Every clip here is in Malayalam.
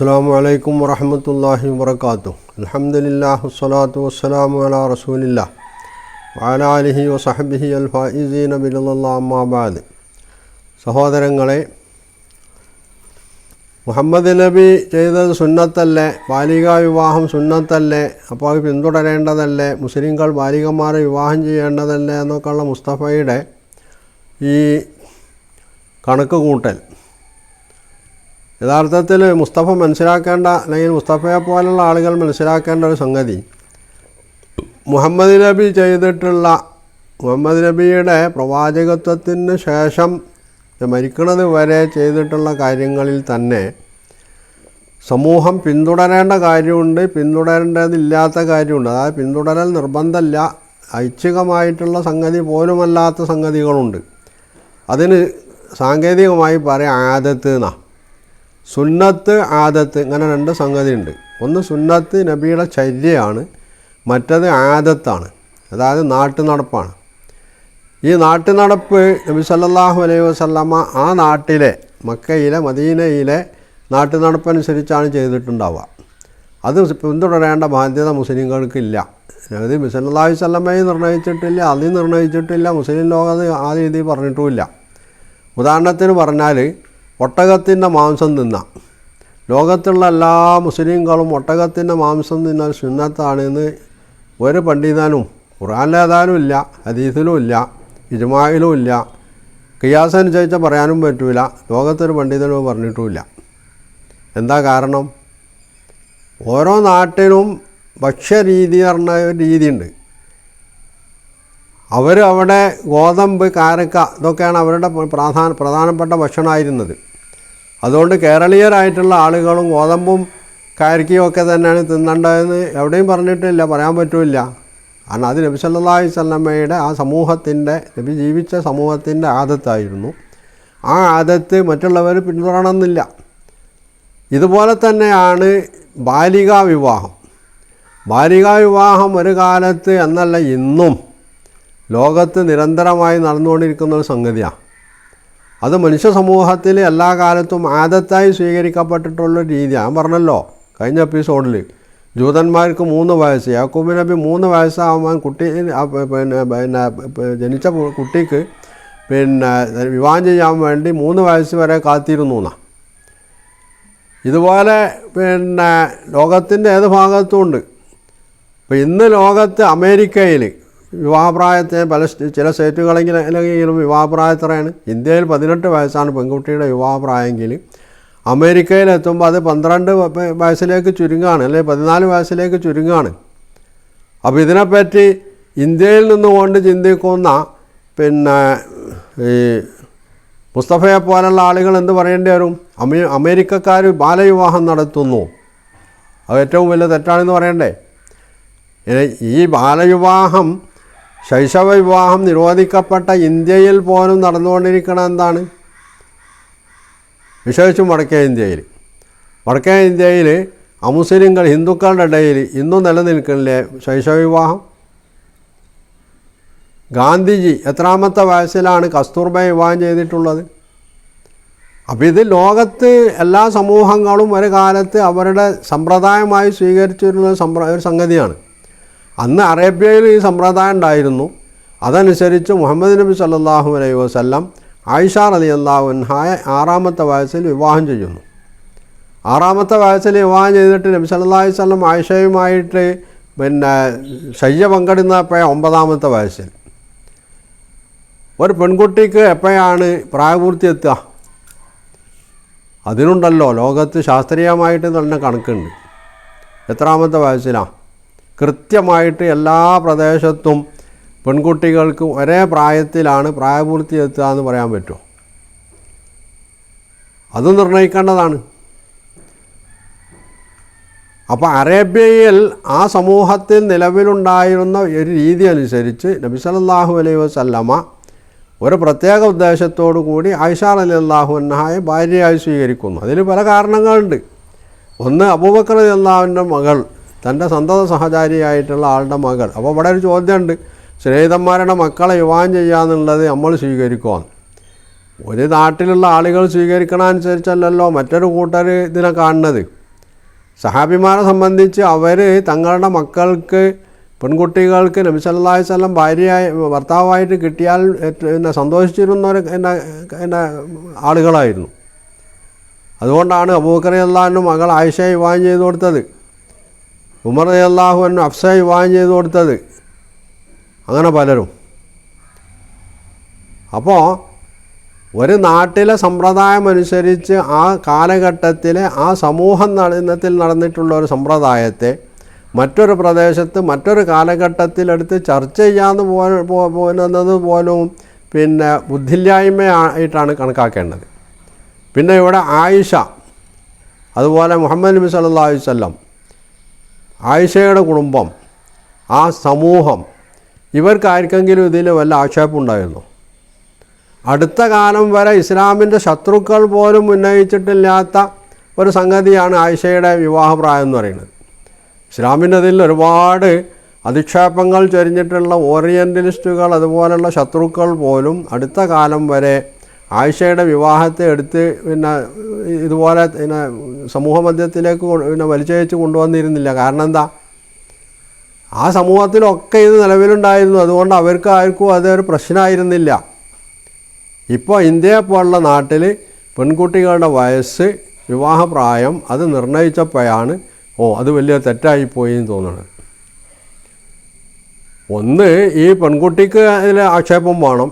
അസ്സാം വലൈക്കും വറഹമത്തല്ലാഹി വബർക്കാത്തു അലഹമുല്ലാ വസ്സലാത്തു വസ്സലാമു അലാ റസൂലില്ല. വാല അലിഹി വസഹബിഹി അൽ ഫൈസീൻ അബിലാമാബാദ് സഹോദരങ്ങളെ മുഹമ്മദ് നബി ചെയ്തത് സുന്നത്തല്ലേ? ബാലികാ വിവാഹം സുന്നത്തല്ലേ? അപ്പോൾ അത് പിന്തുടരേണ്ടതല്ലേ? മുസ്ലിങ്ങൾ ബാലികമാരെ വിവാഹം ചെയ്യേണ്ടതല്ലേ? എന്നൊക്കെയുള്ള മുസ്തഫയുടെ ഈ കണക്ക് കൂട്ടൽ. യഥാർത്ഥത്തിൽ മുസ്തഫ മനസ്സിലാക്കേണ്ട അല്ലെങ്കിൽ മുസ്തഫയെ പോലുള്ള ആളുകൾ മനസ്സിലാക്കേണ്ട ഒരു സംഗതി. മുഹമ്മദ് നബി ചെയ്തിട്ടുള്ള മുഹമ്മദ് നബിയുടെ പ്രവാചകത്വത്തിന് ശേഷം മരിക്കുന്നത് വരെ ചെയ്തിട്ടുള്ള കാര്യങ്ങളിൽ തന്നെ സമൂഹം പിന്തുടരേണ്ട കാര്യമുണ്ട് പിന്തുടരേണ്ടതില്ലാത്ത കാര്യമുണ്ട്. അതായത് പിന്തുടരൽ നിർബന്ധമല്ല ഐച്ഛികമായിട്ടുള്ള സംഗതി പോലുമല്ലാത്ത സംഗതികളുണ്ട്. അതിന് സാങ്കേതികമായി പറയാം ആദത്ത് എന്നാ സുന്നത്ത് ആദത്ത് ഇങ്ങനെ രണ്ട് സംഗതി ഉണ്ട് ഒന്ന് സുന്നത്ത് നബിയുടെ ചര്യയാണ് മറ്റത് ആദത്താണ്. അതായത് നാട്ടു നടപ്പാണ് ഈ നാട്ടു നടപ്പ് നബി സല്ലാഹു അലൈഹി വസല്ലമ്മ ആ നാട്ടിലെ മക്കയിലെ മദീനയിലെ നാട്ടു നടപ്പനുസരിച്ചാണ് ചെയ്തിട്ടുണ്ടാവുക. അത് പിന്തുടരേണ്ട ബാധ്യത മുസ്ലിങ്ങൾക്കില്ല. അതായത് നബി സ്വല്ലമ്മയെ നിർണയിച്ചിട്ടില്ല അതിൽ നിർണയിച്ചിട്ടില്ല മുസ്ലിം ലോകം അത് ആ രീതിയിൽ പറഞ്ഞിട്ടുമില്ല. ഉദാഹരണത്തിന് പറഞ്ഞാൽ ഒട്ടകത്തിന്റെ മാംസം തിന്ന. ലോകത്തുള്ള എല്ലാ മുസ്ലിങ്ങളും ഒട്ടകത്തിന്റെ മാംസം തിന്നാൽ സുന്നത്താണെന്ന് ഒരു പണ്ഡിതനും ഖുറാനിലേതാനും ഇല്ല ഹദീസിലും ഇല്ല ഇജ്മായിലും ഇല്ല. കിയാസ് അനുസരിച്ച് പറയാനും പറ്റൂല. ലോകത്തൊരു പണ്ഡിതനും പറഞ്ഞിട്ടുമില്ല. എന്താ കാരണം? ഓരോ നാട്ടിലും ഭക്ഷ്യരീതി പറഞ്ഞ ഒരു രീതിയുണ്ട്. അവർ അവിടെ ഗോതമ്പ് കാരക്ക ഇതൊക്കെയാണ് അവരുടെ പ്രധാന പ്രധാനപ്പെട്ട ഭക്ഷണമായിരുന്നത്. അതുകൊണ്ട് കേരളീയരായിട്ടുള്ള ആളുകളും ഗോതമ്പും കാരക്കയും ഒക്കെ തന്നെയാണ് തിന്നേണ്ടതെന്ന് എവിടെയും പറഞ്ഞിട്ടില്ല പറയാൻ പറ്റില്ല. കാരണം അത് നബി സല്ലാഹി സ്വല്ലമ്മയുടെ ആ സമൂഹത്തിന്റെ നബി ജീവിച്ച സമൂഹത്തിന്റെ ആദത്തായിരുന്നു. ആ ആദത്ത് മറ്റുള്ളവർ പിന്തുടരണമെന്നില്ല. ഇതുപോലെ തന്നെയാണ് ബാലികാ വിവാഹം. ബാലികാ വിവാഹം ഒരു കാലത്ത് എന്നല്ല ഇന്നും ലോകത്ത് നിരന്തരമായി നടന്നുകൊണ്ടിരിക്കുന്ന ഒരു സംഗതിയാണ്. അത് മനുഷ്യ സമൂഹത്തിൽ എല്ലാ കാലത്തും ആദത്തായി സ്വീകരിക്കപ്പെട്ടിട്ടുള്ള രീതി. ഞാൻ പറഞ്ഞല്ലോ കഴിഞ്ഞ എപ്പിസോഡിൽ ജൂതന്മാർക്ക് മൂന്ന് വയസ്സ് യാക്കൂബ് നബി മൂന്ന് വയസ്സാകുമ്പോൾ കുട്ടി പിന്നെ പിന്നെ ജനിച്ച കുട്ടിക്ക് പിന്നെ വിവാഹം ചെയ്യാൻ വേണ്ടി മൂന്ന് വയസ്സ് വരെ കാത്തിരുന്നു എന്നാ. ഇതുപോലെ പിന്നെ ലോകത്തിന്റെ ഏത് ഭാഗത്തും ഉണ്ട്. ഇപ്പോൾ ഇന്ന് ലോകത്ത് അമേരിക്കയിൽ വിവാഹപ്രായത്തെ പല ചില സ്റ്റേറ്റുകളെങ്കിൽ അല്ലെങ്കിൽ വിവാഹപ്രായത്രയാണ് ഇന്ത്യയിൽ പതിനെട്ട് വയസ്സാണ് പെൺകുട്ടിയുടെ വിവാഹപ്രായമെങ്കിൽ അമേരിക്കയിലെത്തുമ്പോൾ അത് പന്ത്രണ്ട് വയസ്സിലേക്ക് ചുരുങ്ങാണ് അല്ലെങ്കിൽ പതിനാല് വയസ്സിലേക്ക് ചുരുങ്ങാണ്. അപ്പോൾ ഇതിനെപ്പറ്റി ഇന്ത്യയിൽ നിന്നുകൊണ്ട് ചിന്തിക്കുന്ന പിന്നെ ഈ മുസ്തഫയെ പോലുള്ള ആളുകൾ എന്ത് പറയേണ്ടി വരും? അമേ അമേരിക്കക്കാർ ബാലവിവാഹം നടത്തുന്നു. അത് ഏറ്റവും വലിയ തെറ്റാണെന്ന് പറയണ്ടേ? ഈ ബാലവിവാഹം ശൈശവ വിവാഹം നിരോധിക്കപ്പെട്ട ഇന്ത്യയിൽ പോലും നടന്നുകൊണ്ടിരിക്കണം എന്താണ്? വിശേഷിച്ചും വടക്കേ ഇന്ത്യയിൽ. വടക്കേ ഇന്ത്യയിൽ അമുസ്ലിങ്ങൾ ഹിന്ദുക്കളുടെ ഇടയിൽ ഇന്നും നിലനിൽക്കണില്ലേ ശൈശവ വിവാഹം ഗാന്ധിജി എത്രാമത്തെ വയസ്സിലാണ് കസ്തൂർബ വിവാഹം ചെയ്തിട്ടുള്ളത്? അപ്പോൾ ഇത് ലോകത്ത് എല്ലാ സമൂഹങ്ങളും ഒരു കാലത്ത് അവരുടെ സമ്പ്രദായമായി സ്വീകരിച്ചിരുന്ന ഒരു സംഗതിയാണ്. അന്ന് അറേബ്യയിൽ ഈ സമ്പ്രദായം ഉണ്ടായിരുന്നു. അതനുസരിച്ച് മുഹമ്മദ് നബി സല്ലാഹു അലൈഹി വസല്ലം ആയിഷ അലി അള്ളാഹുൻഹായ ആറാമത്തെ വയസ്സിൽ വിവാഹം ചെയ്യുന്നു. ആറാമത്തെ വയസ്സിൽ വിവാഹം ചെയ്തിട്ട് നബി അലൈഹി വസല്ലം ആയിഷയുമായിട്ട് പിന്നെ ശയ്യ പങ്കെടുന്നപ്പോഴേ ഒമ്പതാമത്തെ വയസ്സിൽ. ഒരു പെൺകുട്ടിക്ക് എപ്പോഴാണ് പ്രായപൂർത്തി എത്തുക അതിനുണ്ടല്ലോ. ലോകത്ത് ശാസ്ത്രീയമായിട്ട് തന്നെ കണക്കുണ്ട്. എത്രാമത്തെ വയസ്സിലാണ് കൃത്യമായിട്ട് എല്ലാ പ്രദേശത്തും പെൺകുട്ടികൾക്ക് ഒരേ പ്രായത്തിലാണ് പ്രായപൂർത്തി എത്തുക എന്ന് പറയാൻ പറ്റുമോ? അത് നിർണയിക്കേണ്ടതാണ് അപ്പോൾ അറേബ്യയിൽ ആ സമൂഹത്തിൽ നിലവിലുണ്ടായിരുന്ന ഒരു രീതി അനുസരിച്ച് നബി സല്ലല്ലാഹു അലൈഹി വസല്ലമ ഒരു പ്രത്യേക ഉദ്ദേശത്തോടു കൂടി ആയിഷ അലി അള്ളാഹു അന്നഹായെ ഭാര്യയായി സ്വീകരിക്കുന്നു. അതിന് പല കാരണങ്ങളുണ്ട്. ഒന്ന് അബൂബക്കർ അള്ളാഹുവിന്റെ മകൾ തന്റെ സന്തത സഹചാരിയായിട്ടുള്ള ആളുടെ മകൾ. അപ്പോൾ ഇവിടെ ഒരു ചോദ്യമുണ്ട്. സ്നേഹിതന്മാരുടെ മക്കളെ വിവാഹം ചെയ്യാന്നുള്ളത് നമ്മൾ സ്വീകരിക്കുവാണ് ഒരു നാട്ടിലുള്ള ആളുകൾ സ്വീകരിക്കണ അനുസരിച്ചല്ലല്ലോ മറ്റൊരു കൂട്ടർ ഇതിനെ കാണുന്നത്. സഹാബിമാരെ സംബന്ധിച്ച് അവർ തങ്ങളുടെ മക്കൾക്ക് പെൺകുട്ടികൾക്ക് നബി സല്ലല്ലാഹു അലൈഹി വസല്ലം ഭാര്യയായി ഭർത്താവായിട്ട് കിട്ടിയാൽ എന്നെ സന്തോഷിച്ചിരുന്ന സന്തോഷിച്ചിരുന്നവർ എന്നെ എന്നെ ആളുകളായിരുന്നു. അതുകൊണ്ടാണ് അബൂക്കറി അള്ളാഹിന്റെ മകൾ ആയിഷ വിവാഹം ചെയ്തു കൊടുത്തത്. ഉമർ അള്ളാഹു എന്നെ അഫ്സ വിവാഹം ചെയ്ത് കൊടുത്തത്. അങ്ങനെ പലരും. അപ്പോൾ ഒരു നാട്ടിലെ സമ്പ്രദായം അനുസരിച്ച് ആ കാലഘട്ടത്തിലെ ആ സമൂഹം നടന്നത്തിൽ നടന്നിട്ടുള്ള ഒരു സമ്പ്രദായത്തെ മറ്റൊരു പ്രദേശത്ത് മറ്റൊരു കാലഘട്ടത്തിലെടുത്ത് ചർച്ച ചെയ്യാതെ പോകുന്നത് പോലും പിന്നെ ബുദ്ധില്ലായ്മ ആയിട്ടാണ് കണക്കാക്കേണ്ടത്. പിന്നെ ഇവിടെ ആയിഷ അതുപോലെ മുഹമ്മദ് നബി അലൈഹി വസല്ലം ആയിഷയുടെ കുടുംബം ആ സമൂഹം ഇവർക്കാർക്കെങ്കിലും ഇതിൽ വല്ല ആക്ഷേപമുണ്ടായിരുന്നു? അടുത്ത കാലം വരെ ഇസ്ലാമിന്റെ ശത്രുക്കൾ പോലും ഉന്നയിച്ചിട്ടില്ലാത്ത ഒരു സംഗതിയാണ് ആയിഷയുടെ വിവാഹപ്രായം എന്ന് പറയുന്നത്. ഇസ്ലാമിന്റെ അതിൽ ഒരുപാട് അധിക്ഷേപങ്ങൾ ചൊരിഞ്ഞിട്ടുള്ള ഓറിയന്റലിസ്റ്റുകൾ അതുപോലുള്ള ശത്രുക്കൾ പോലും അടുത്ത കാലം വരെ ആയിഷയുടെ വിവാഹത്തെ എടുത്ത് പിന്നെ ഇതുപോലെ പിന്നെ സമൂഹ മധ്യത്തിലേക്ക് പിന്നെ വലിച്ചയച്ച് കൊണ്ടുവന്നിരുന്നില്ല. കാരണം എന്താ? ആ സമൂഹത്തിലൊക്കെ ഇത് നിലവിലുണ്ടായിരുന്നു. അതുകൊണ്ട് അവർക്ക് ആർക്കും അതൊരു പ്രശ്നമായിരുന്നില്ല. ഇപ്പോൾ ഇന്ത്യയെ പോലുള്ള നാട്ടിൽ പെൺകുട്ടികളുടെ വയസ്സ് വിവാഹപ്രായം അത് നിർണയിച്ചപ്പോഴാണ് ഓ അത് വലിയ തെറ്റായിപ്പോയി എന്ന് തോന്നുന്നത്. ഒന്ന് ഈ പെൺകുട്ടിക്ക് അതിൽ ആക്ഷേപം വേണം.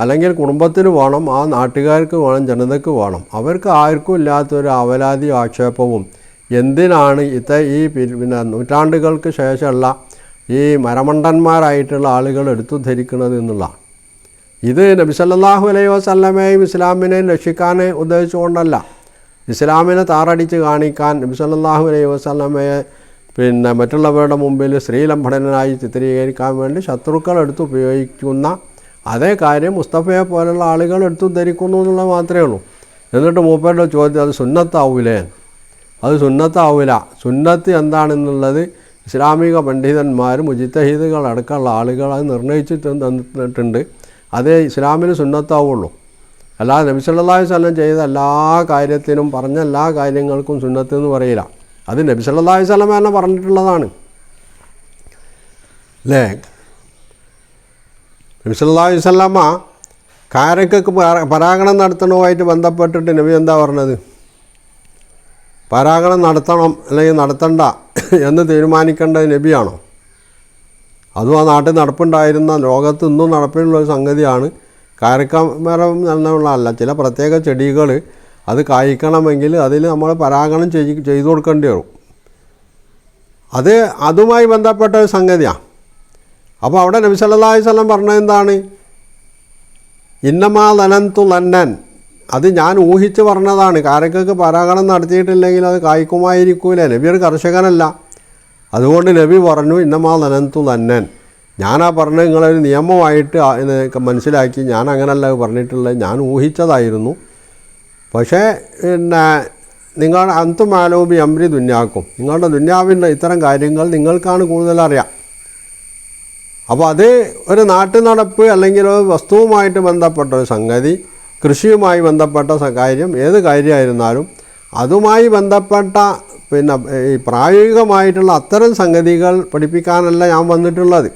അല്ലെങ്കിൽ കുടുംബത്തിന് വേണം ആ നാട്ടുകാർക്ക് വേണം ജനതയ്ക്ക് വേണം. അവർക്ക് ആർക്കും ഇല്ലാത്തൊരു അവലാതി ആക്ഷേപവും എന്തിനാണ് ഇത്ത ഈ പിന്നെ നൂറ്റാണ്ടുകൾക്ക് ശേഷമുള്ള ഈ മരമണ്ടന്മാരായിട്ടുള്ള ആളുകൾ എടുത്തു ധരിക്കുന്നത് എന്നുള്ള ഇത് നബി സല്ലല്ലാഹു അലൈഹി വസല്ലമയും ഇസ്ലാമിനെയും രക്ഷിക്കാൻ ഉദ്ദേശിച്ചുകൊണ്ടല്ല. ഇസ്ലാമിനെ താറടിച്ച് കാണിക്കാൻ നബി സല്ലല്ലാഹു അലൈഹി വസല്ലമയെ പിന്നെ മറ്റുള്ളവരുടെ മുമ്പിൽ സ്ത്രീലംഘടനായി ചിത്രീകരിക്കാൻ വേണ്ടി ശത്രുക്കൾ എടുത്ത് ഉപയോഗിക്കുന്ന അതേ കാര്യം മുസ്തഫയെ പോലുള്ള ആളുകൾ എടുത്തു ധരിക്കുന്നു എന്നുള്ളത് മാത്രമേ ഉള്ളൂ. എന്നിട്ട് മൂപ്പരുടെ ചോദ്യം അത് സുന്നത്താവൂലേ? അത് സുന്നത്താവൂല. സുന്നത്ത് എന്താണെന്നുള്ളത് ഇസ്ലാമിക പണ്ഡിതന്മാർ മുജിത്തഹീദുകൾ അടക്കമുള്ള ആളുകൾ അത് നിർണയിച്ചിട്ട് തന്നിട്ടുണ്ട് അതേ ഇസ്ലാമിന് സുന്നത്താവുള്ളൂ. അല്ലാതെ നബി സല്ലല്ലാഹു വസല്ലം ചെയ്ത എല്ലാ കാര്യത്തിനും പറഞ്ഞ എല്ലാ കാര്യങ്ങൾക്കും സുന്നത്ത് എന്ന് പറയില്ല. അത് നബി സല്ലല്ലാഹു വസല്ലം തന്നെ പറഞ്ഞിട്ടുള്ളതാണ്. അല്ലേ നബി സല്ലല്ലാഹു അലൈഹി വസല്ലമ കാരക്കൊക്കെ പരാഗണം നടത്തണവുമായിട്ട് ബന്ധപ്പെട്ടിട്ട് നബി എന്താ പറഞ്ഞത്? പരാഗണം നടത്തണം അല്ലെങ്കിൽ നടത്തണ്ട എന്ന് തീരുമാനിക്കേണ്ടത് നബിയാണോ? അതും ആ നാട്ടിൽ നടപ്പുണ്ടായിരുന്ന ലോകത്ത് ഇന്നും നടപ്പിലുള്ള ഒരു സംഗതിയാണ്. കാരക്കമരം എന്നുള്ളതല്ല ചില പ്രത്യേക ചെടികൾ അത് കായ്ക്കണമെങ്കിൽ അതിൽ നമ്മൾ പരാഗണം ചെയ്തു കൊടുക്കേണ്ടി വരും. അത് അതുമായി ബന്ധപ്പെട്ട ഒരു സംഗതിയാണ് അപ്പോൾ അവിടെ നബി സല്ലല്ലാഹു വസല്ലം പറഞ്ഞത് എന്താണ്? ഇന്നമാ ലനന്തു ലന്നൻ. അത് ഞാൻ ഊഹിച്ച് പറഞ്ഞതാണ്. കാരക്കൊക്കെ പരാഗണം നടത്തിയിട്ടില്ലെങ്കിൽ അത് കായ്ക്കുമായിരിക്കൂല? നബി ഒരു കർഷകനല്ല. അതുകൊണ്ട് നബി പറഞ്ഞു ഇന്നമാ ലനന്തു ലന്നൻ. ഞാനാ പറഞ്ഞത് നിങ്ങളൊരു നിയമമായിട്ട് മനസ്സിലാക്കി ഞാൻ അങ്ങനല്ല പറഞ്ഞിട്ടുള്ളത്. ഞാൻ ഊഹിച്ചതായിരുന്നു. പക്ഷേ പിന്നെ നിങ്ങൾ അന്തുമാലോപി അമ്പരി ദുന്യാക്കും. നിങ്ങളുടെ ദുന്യാവിന്റെ ഇത്തരം കാര്യങ്ങൾ നിങ്ങൾക്കാണ് കൂടുതൽ അറിയാം അപ്പോൾ അത് ഒരു നാട്ടു നടപ്പ് അല്ലെങ്കിൽ വസ്തുവുമായിട്ട് ബന്ധപ്പെട്ട ഒരു സംഗതി കൃഷിയുമായി ബന്ധപ്പെട്ട കാര്യം ഏത് കാര്യമായിരുന്നാലും അതുമായി ബന്ധപ്പെട്ട പിന്നെ ഈ പ്രായോഗികമായിട്ടുള്ള അത്തരം സംഗതികൾ പഠിപ്പിക്കാനല്ല ഞാൻ വന്നിട്ടുള്ളത്.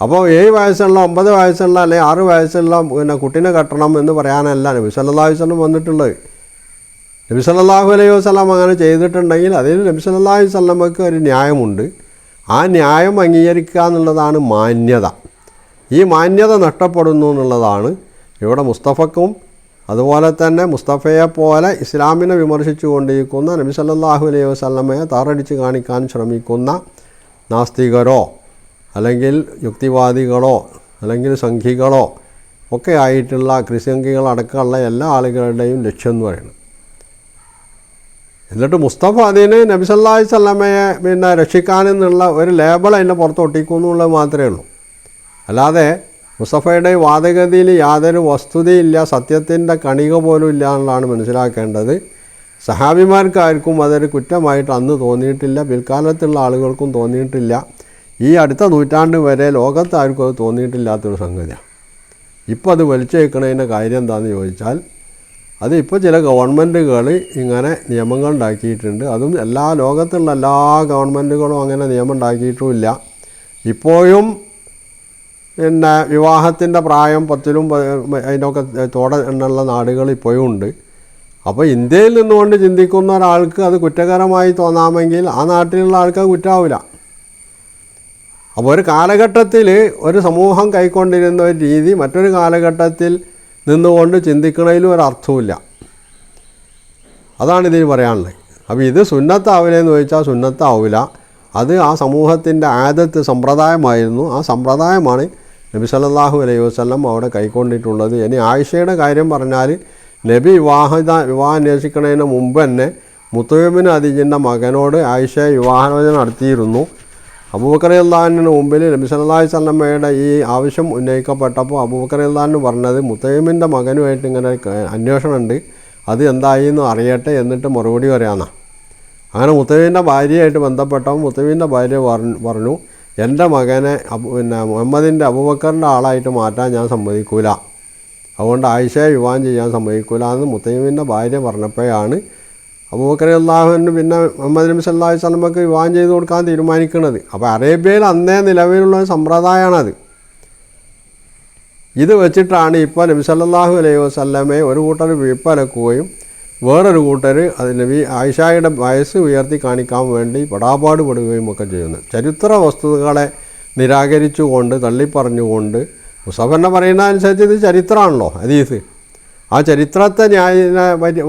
അപ്പോൾ ഏഴ് വയസ്സുള്ള ഒമ്പത് വയസ്സുള്ള അല്ലെങ്കിൽ ആറ് വയസ്സുള്ള പിന്നെ കുട്ടീനെ കെട്ടണം എന്ന് പറയാനല്ല നബി സല്ലല്ലാഹു വസ്ലം വന്നിട്ടുള്ളത്. നബി സല്ലല്ലാഹു അലൈഹി വസ്ലാം അങ്ങനെ ചെയ്തിട്ടുണ്ടെങ്കിൽ അതിൽ നബി സല്ലല്ലാഹു അലൈഹി വസല്ലമക്ക് ഒരു ന്യായമുണ്ട്. ആ ന്യായം അംഗീകരിക്കുക എന്നുള്ളതാണ് മാന്യത. ഈ മാന്യത നഷ്ടപ്പെടുന്നു എന്നുള്ളതാണ് ഇവിടെ മുസ്തഫക്കും അതുപോലെ തന്നെ മുസ്തഫയെ പോലെ ഇസ്ലാമിനെ വിമർശിച്ചുകൊണ്ടിരിക്കുന്ന നബി സല്ലാഹു അലൈഹി വസ്ലമയെ താറടിച്ച് കാണിക്കാൻ ശ്രമിക്കുന്ന നാസ്തികരോ അല്ലെങ്കിൽ യുക്തിവാദികളോ അല്ലെങ്കിൽ സംഘികളോ ഒക്കെ ആയിട്ടുള്ള ക്രിസ്ത്യങ്കികളടക്കമുള്ള എല്ലാ ആളുകളുടെയും ലക്ഷ്യം എന്ന് പറയുന്നത്. എന്നിട്ട് മുസ്തഫ അതിന് നബിസല്ലാഹി വസല്ലമയെ പിന്നെ രക്ഷിക്കാനെന്നുള്ള ഒരു ലേബൽ അതിന്റെ പുറത്ത് ഒട്ടിക്കുന്നുള്ളത് മാത്രമേ ഉള്ളൂ. അല്ലാതെ മുസ്തഫയുടെ വാദഗതിയിൽ യാതൊരു വസ്തുതയില്ല സത്യത്തിന്റെ കണിക പോലും ഇല്ല എന്നുള്ളതാണ് മനസ്സിലാക്കേണ്ടത്. സഹാബിമാർക്കാർക്കും അതൊരു കുറ്റമായിട്ട് അന്ന് തോന്നിയിട്ടില്ല പിൽക്കാലത്തുള്ള ആളുകൾക്കും തോന്നിയിട്ടില്ല. ഈ അടുത്ത നൂറ്റാണ്ട് വരെ ലോകത്താർക്കും അത് തോന്നിയിട്ടില്ലാത്തൊരു സംഗതിയാണ്. ഇപ്പോൾ അത് വലിച്ചേക്കണതിന്റെ കാര്യം എന്താണെന്ന് ചോദിച്ചാൽ അത് ഇപ്പോൾ ചില ഗവൺമെന്റുകൾ ഇങ്ങനെ നിയമങ്ങൾ ഉണ്ടാക്കിയിട്ടുണ്ട്. അതും എല്ലാ ലോകത്തുള്ള എല്ലാ ഗവൺമെന്റുകളും അങ്ങനെ നിയമം ഉണ്ടാക്കിയിട്ടുമില്ല. ഇപ്പോഴും പിന്നെ വിവാഹത്തിന്റെ പ്രായം പത്തിലും അതിനൊക്കെ തോടെ എണ്ണുള്ള നാടുകൾ ഇപ്പോഴും ഉണ്ട്. അപ്പോൾ ഇന്ത്യയിൽ നിന്നുകൊണ്ട് ചിന്തിക്കുന്ന ഒരാൾക്ക് അത് കുറ്റകരമായി തോന്നാമെങ്കിൽ ആ നാട്ടിലുള്ള ആൾക്ക് കുറ്റാവില്ല അപ്പോൾ ഒരു കാലഘട്ടത്തിൽ ഒരു സമൂഹം കൈക്കൊണ്ടിരുന്ന ഒരു രീതി മറ്റൊരു കാലഘട്ടത്തിൽ നിന്നുകൊണ്ട് ചിന്തിക്കണതിലും ഒരർത്ഥവുമില്ല അതാണ് ഇതിന് പറയാനുള്ളത്. അപ്പോൾ ഇത് സുന്നത്താവില്ലെന്ന് ചോദിച്ചാൽ സുന്നത്താവില്ല. അത് ആ സമൂഹത്തിന്റെ ആദത്ത് സമ്പ്രദായമായിരുന്നു. ആ സമ്പ്രദായമാണ് നബി സല്ലല്ലാഹു അലൈഹി വസ്ലം അവിടെ കൈക്കൊണ്ടിട്ടുള്ളത്. ഇനി ആയിഷയുടെ കാര്യം പറഞ്ഞാൽ നബി വിവാഹിത വിവാഹം അന്വേഷിക്കുന്നതിന് മുമ്പ് തന്നെ മുത്തയ്യബിന് അതിജിന്റെ മകനോട് ആയിഷ വിവാഹാലോചന നടത്തിയിരുന്നു. അബൂബക്കർ അള്ളാഹിന് മുമ്പിൽ നബി സ്വലമ്മയുടെ ഈ ആവശ്യം ഉന്നയിക്കപ്പെട്ടപ്പോൾ അബൂബക്കർ അള്ളാഹിന് പറഞ്ഞത് മുത്തയ്യമിന്റെ മകനുമായിട്ട് ഇങ്ങനെ അന്വേഷണമുണ്ട്. അത് എന്തായി എന്ന് അറിയട്ടെ എന്നിട്ട് മറുപടി പറയാമെന്നാണ് അങ്ങനെ മുത്തവീന്റെ ഭാര്യയായിട്ട് ബന്ധപ്പെട്ടപ്പോൾ മുത്തവീന്റെ ഭാര്യ പറഞ്ഞു എന്റെ മകനെ പിന്നെ മുഹമ്മദിന്റെ അബൂബക്കറിന്റെ ആളായിട്ട് മാറ്റാൻ ഞാൻ സമ്മതിക്കൂല. അതുകൊണ്ട് ആയിഷയെ വിവാഹം ചെയ്യാൻ സമ്മതിക്കൂല എന്ന് മുത്തയ്യമിന്റെ ഭാര്യ പറഞ്ഞപ്പോഴാണ് അബൂബക്കർ അള്ളാഹുവിനും പിന്നെ മുഹമ്മദ് നബി സല്ലാഹു വസ്ലമക്ക് വിവാഹം ചെയ്ത് കൊടുക്കാൻ തീരുമാനിക്കുന്നത് അപ്പോൾ അറേബ്യയിൽ അന്നേ നിലവിലുള്ള സമ്പ്രദായമാണത്. ഇത് വെച്ചിട്ടാണ് ഇപ്പോൾ നബി സല്ലാഹു അലൈഹി വസ്ലമെ ഒരു കൂട്ടർ വിപ്പലക്കുകയും വേറൊരു കൂട്ടർ അത് നബി ആയിഷായുടെ വയസ്സ് ഉയർത്തി കാണിക്കാൻ വേണ്ടി പെടാപാട് പെടുകയും ഒക്കെ ചെയ്യുന്നത്. ചരിത്ര വസ്തുതകളെ നിരാകരിച്ചുകൊണ്ട് തള്ളിപ്പറഞ്ഞുകൊണ്ട് മുസഫറിനെ പറയുന്ന അനുസരിച്ച് ഇത് ചരിത്രമാണല്ലോ ഹദീസ്. ആ ചരിത്രത്തെ ന്യായ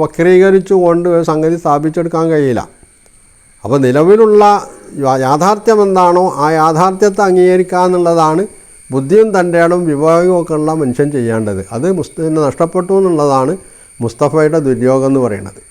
വക്രീകരിച്ചു കൊണ്ട് സംഗതി സ്ഥാപിച്ചെടുക്കാൻ കഴിയില്ല. അപ്പോൾ നിലവിലുള്ള യാഥാർത്ഥ്യം എന്താണോ ആ യാഥാർത്ഥ്യത്തെ അംഗീകരിക്കുക എന്നുള്ളതാണ് ബുദ്ധിയും തന്റെയാളും ഒക്കെ ഉള്ള മനുഷ്യൻ ചെയ്യേണ്ടത്. അത് മുസ്ത നഷ്ടപ്പെട്ടു എന്നുള്ളതാണ് മുസ്തഫയുടെ ദുര്യോഗം എന്ന് പറയുന്നത്.